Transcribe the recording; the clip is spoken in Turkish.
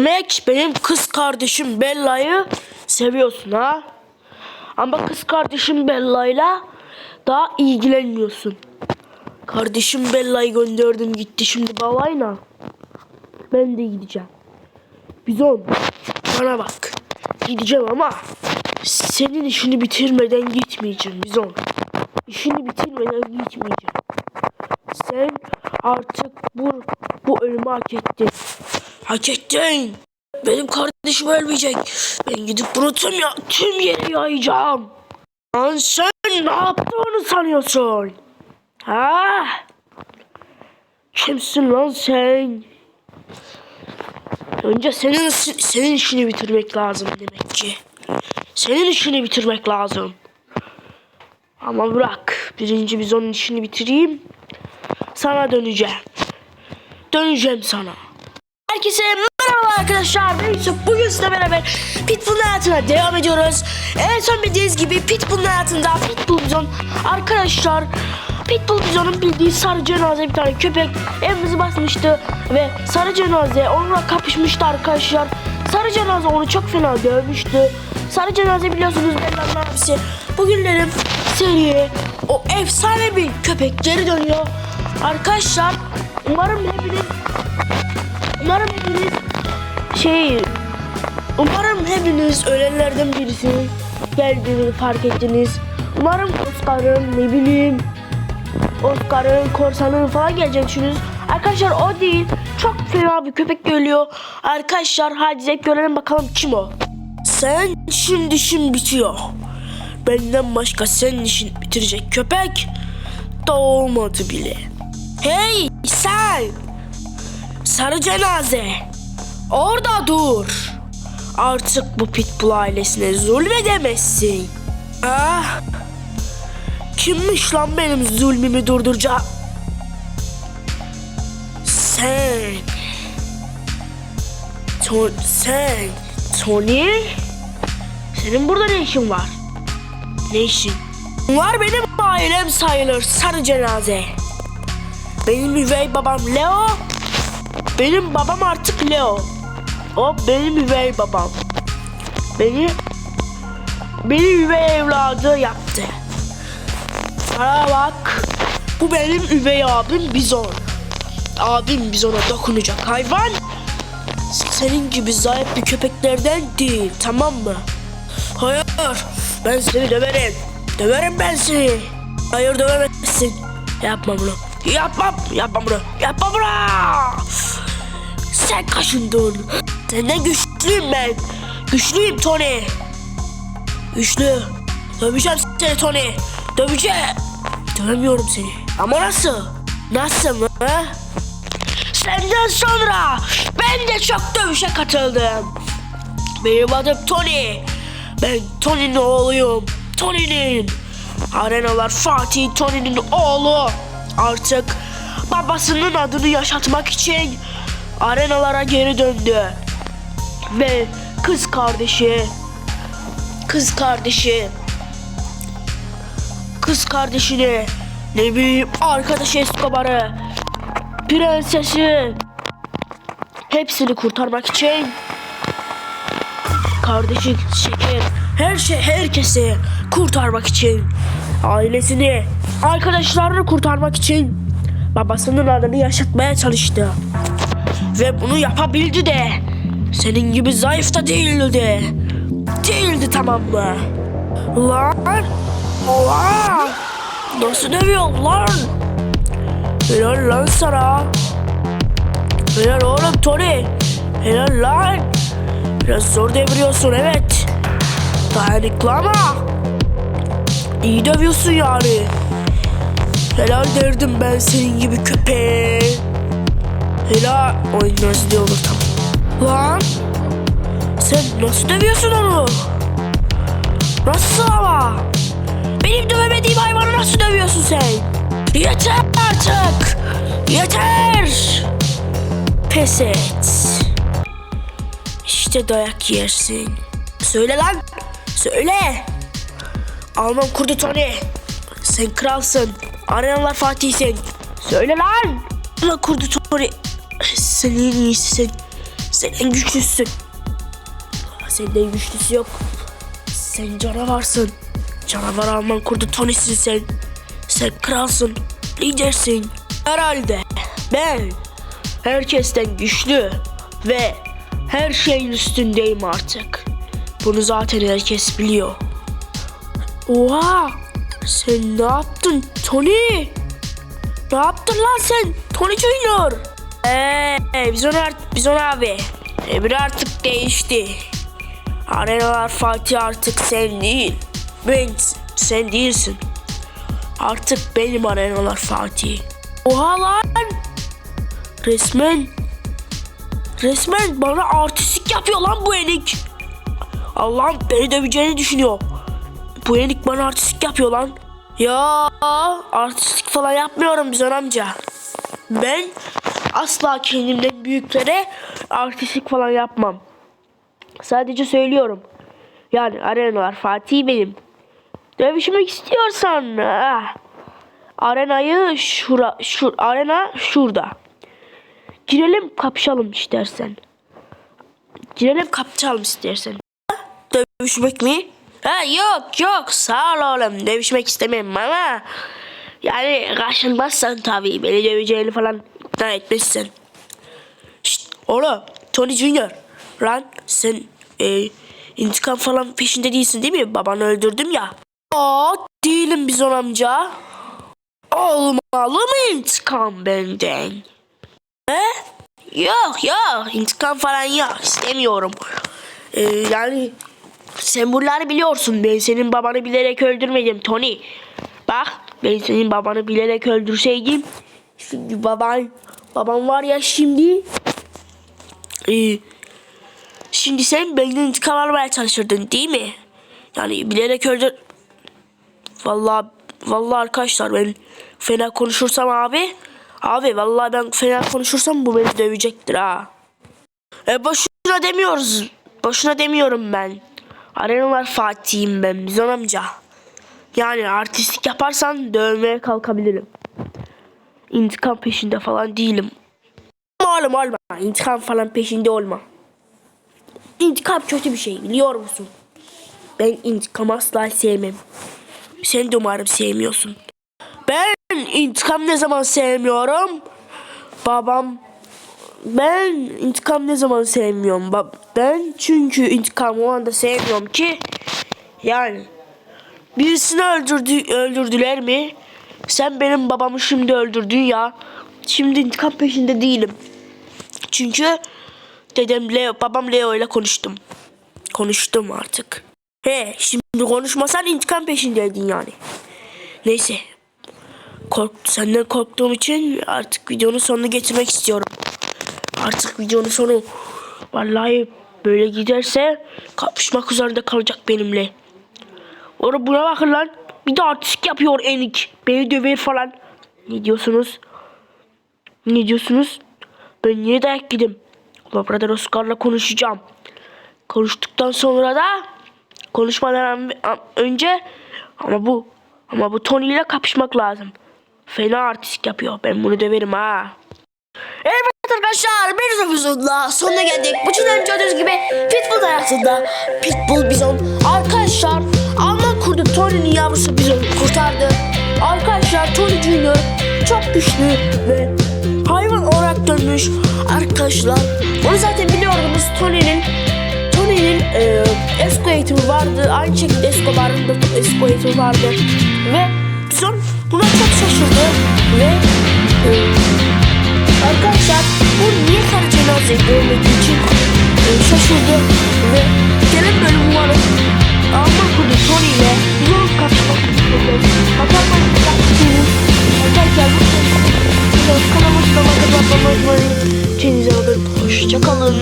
Demek benim kız kardeşim Bella'yı seviyorsun ha? Ama kız kardeşim Bella'yla daha ilgilenmiyorsun. Kardeşim Bella'yı gönderdim gitti şimdi balayla. Ben de gideceğim. Bizon bana bak. Gideceğim ama senin işini bitirmeden gitmeyeceğim Bizon. İşini bitirmeden gitmeyeceğim. Sen artık bu, bu ölümü hak ettin. Hak ettin. Benim kardeşim ölmeyecek. Ben gidip bunu tüm, ya, tüm yere yayacağım. Lan sen ne yaptığını sanıyorsun? Ha? Kimsin lan sen? Önce senin senin işini bitirmek lazım demek ki. Senin işini bitirmek lazım. Ama bırak. Birinci biz onun işini bitireyim. Sana döneceğim. Döneceğim sana. Herkese merhaba arkadaşlar. Ben Yusuf. Bugün sizle beraber Pitbull'un hayatına devam ediyoruz. En son bildiğiniz gibi Pitbull'un hayatında Pitbull Bizon arkadaşlar Pitbull Bizon'un bildiği sarı cenaze bir tane köpek evimizi basmıştı ve sarı cenaze onunla kapışmıştı arkadaşlar. Sarı cenaze onu çok fena dövmüştü. Sarı cenaze biliyorsunuz Bella'nın abisi. Bugünlerim seriye o efsane bir köpek geri dönüyor. Arkadaşlar umarım hepiniz Umarım hepiniz şey Umarım hepiniz ölenlerden birisi geldiğini fark ettiniz. Umarım Oscar'ın ne bileyim Oscar'ın korsanın falan gelecek düşünüyorsunuz. Arkadaşlar o değil. Çok fena bir köpek geliyor. Arkadaşlar hadi görelim bakalım kim o. Sen şimdi işin bitiyor. Benden başka senin işin bitirecek köpek doğmadı bile. Hey sen! Sarı cenaze. Orada dur. Artık bu Pitbull ailesine zulmedemezsin. Ah. Kimmiş lan benim zulmümü durduracak? Sen. To sen. Tony. Senin burada ne işin var? Ne işin? Bunlar benim ailem sayılır sarı cenaze. Benim üvey babam Leo benim babam artık Leo. O benim üvey babam. Beni beni üvey evladı yaptı. Bana bak. Bu benim üvey abim Bizon. Abim Bizon'a dokunacak hayvan. Senin gibi zayıf bir köpeklerden değil tamam mı? Hayır ben seni döverim. Döverim ben seni. Hayır dövemezsin. Yapma bunu. Yapmam. Yapma bunu. Yapma bunu. Sen kaşındın. Senden güçlüyüm ben. Güçlüyüm Tony. Güçlü. Döveceğim seni Tony. Döveceğim. Dövemiyorum seni. Ama nasıl? Nasıl mı? ha? Senden sonra ben de çok dövüşe katıldım. Benim adım Tony. Ben Tony'nin oğluyum. Tony'nin. Arenalar Fatih Tony'nin oğlu. Artık babasının adını yaşatmak için arenalara geri döndü. Ve kız kardeşi kız kardeşi kız kardeşini ne bileyim arkadaş Escobar'ı prensesi hepsini kurtarmak için kardeşi şeker her şey herkesi kurtarmak için ailesini arkadaşlarını kurtarmak için babasının adını yaşatmaya çalıştı ve bunu yapabildi de. Senin gibi zayıf da değildi değildi tamam mı? Lan! Lan! Nasıl dövüyor lan? Helal lan sana. Helal oğlum Tony. Helal lan. Biraz zor deviriyorsun evet. Dayanıklı ama. İyi dövüyorsun yani. Helal derdim ben senin gibi köpeğe helal. Oyun diye olur tam lan! Sen nasıl dövüyorsun onu? Nasıl ama? Benim dövemediğim hayvanı nasıl dövüyorsun sen? Yeter artık! Yeter! Pes et. İşte dayak yersin. Söyle lan! Söyle! Alman kurdu Tony. Sen kralsın. Arenalar Fatih'sin. Söyle lan! Alman kurdu Tony sen en iyisisin Sen en güçlüsün. Senden güçlüsü yok. Sen canavarsın. Canavar Alman kurdu Tony'sin sen. Sen kralsın. Lidersin. Herhalde ben herkesten güçlü ve her şeyin üstündeyim artık. Bunu zaten herkes biliyor. Oha! Sen ne yaptın Tony? Ne yaptın lan sen? Tony Junior. Eee Bizon, art- Bizon abi. Emir artık değişti. Arenalar Fatih artık sen değil. Ben sen değilsin. Artık benim arenalar Fatih. Oha lan. Resmen. Resmen bana artistik yapıyor lan bu enik. Allah'ım beni döveceğini düşünüyor. Bu enik bana artistik yapıyor lan. Ya artistik falan yapmıyorum Bizon amca. Ben asla kendimden büyüklere artistik falan yapmam. Sadece söylüyorum. Yani arenalar Fatih benim. Dövüşmek istiyorsan ah, arenayı şura, şur, arena şurada. Girelim kapışalım istersen. Girelim kapışalım istersen. Dövüşmek mi? Ha yok yok sağ ol oğlum dövüşmek istemem ama yani kaşınmazsan tabii beni döveceğini falan ikna etmezsen. Şşt oğlum Tony Junior lan sen e, intikam falan peşinde değilsin değil mi? Babanı öldürdüm ya. Aa değilim biz amca. Olmalı mı intikam benden? He? Yok yok intikam falan yok istemiyorum. Ee, yani sen bunları biliyorsun. Ben senin babanı bilerek öldürmedim Tony. Bak ben senin babanı bilerek öldürseydim. Şimdi baban, baban var ya şimdi. Ee, şimdi sen benden intikam almaya çalışırdın değil mi? Yani bilerek öldür... Vallahi, vallahi arkadaşlar ben fena konuşursam abi. Abi vallahi ben fena konuşursam bu beni dövecektir ha. E boşuna demiyoruz. Boşuna demiyorum ben. Arenalar Fatih'im ben Bizon amca. Yani artistlik yaparsan dövmeye kalkabilirim. İntikam peşinde falan değilim. Oğlum olma. İntikam falan peşinde olma. İntikam kötü bir şey biliyor musun? Ben intikam asla sevmem. Sen de umarım sevmiyorsun. Ben intikam ne zaman sevmiyorum? Babam ben intikam ne zaman sevmiyorum? Ben çünkü intikam o anda sevmiyorum ki yani birisini öldürdü, öldürdüler mi? Sen benim babamı şimdi öldürdün ya. Şimdi intikam peşinde değilim. Çünkü dedem Leo, babam Leo ile konuştum. Konuştum artık. He, şimdi konuşmasan intikam peşindeydin yani. Neyse. Kork, senden korktuğum için artık videonun sonunu getirmek istiyorum. Artık videonun sonu. Vallahi böyle giderse kapışmak üzerinde kalacak benimle. Oğlum buna bakın lan. Bir de artistik yapıyor enik. Beni döver falan. Ne diyorsunuz? Ne diyorsunuz? Ben niye dayak yedim? Labrador Oscar'la konuşacağım. Konuştuktan sonra da konuşmadan an- önce ama bu ama bu Tony ile kapışmak lazım. Fena artistik yapıyor. Ben bunu döverim ha. Evet arkadaşlar bir videonun sonuna geldik. Bu çizim gördüğünüz gibi Pitbull hayatında Pitbull bizon. Arkadaşlar Kurdu Tony'nin yavrusu bizonu kurtardı. Arkadaşlar Tony Junior çok güçlü ve hayvan olarak dönmüş. Arkadaşlar onu zaten biliyordunuz Tony'nin Tony'nin e, Escalator vardı. Aynı şekilde Escobar'ın da Escalator vardı. Ve bizon buna çok şaşırdı ve e, Arkadaşlar bu niye sarı cenaze görmediği için e, şaşırdı ve gelen bölüm umarım Alman kurdu Kanalıma abone olmayı, kendinize bakın, hoşçakalın.